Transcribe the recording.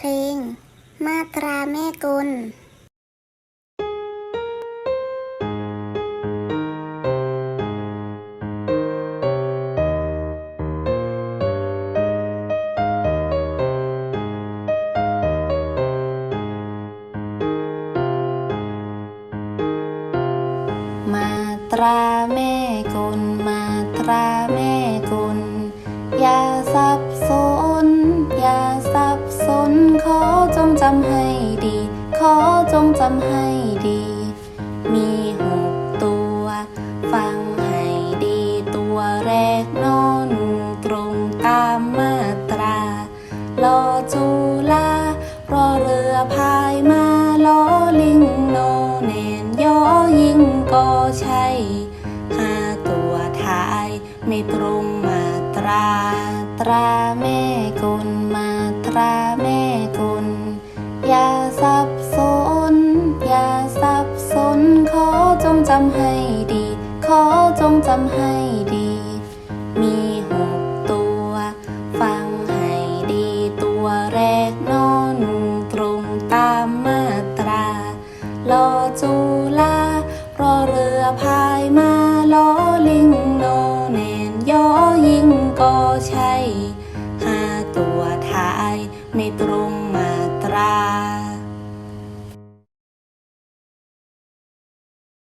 เพลง มาตราแม่กลมาตราแม่กลมาตราแม่กลอย่าสับสนอย่า สนขอจงจำให้ดี ขอจงจำให้ดี มีหกตัว ฟังให้ดีตัวแรกนอนตรงตามมาตรา ลอจุลารอเรือพายมาล้อลิงโนแนนยอยิงก็ใช่ห้าตัวท้ายไม่ตรงมาตรา ตราแม่กลมา ราแม่กุลอย่าสับสน อย่าสับสน ขอจงจำให้ดี ขอจงจำให้ดี มีหกตัว ฟังให้ดีตัวแรกนอนตรงตามมาตรารอจูลารอเรือพายมาล้อลิงโนแนนยอยิงก็ใช่ห้าตัวท Metro Matra.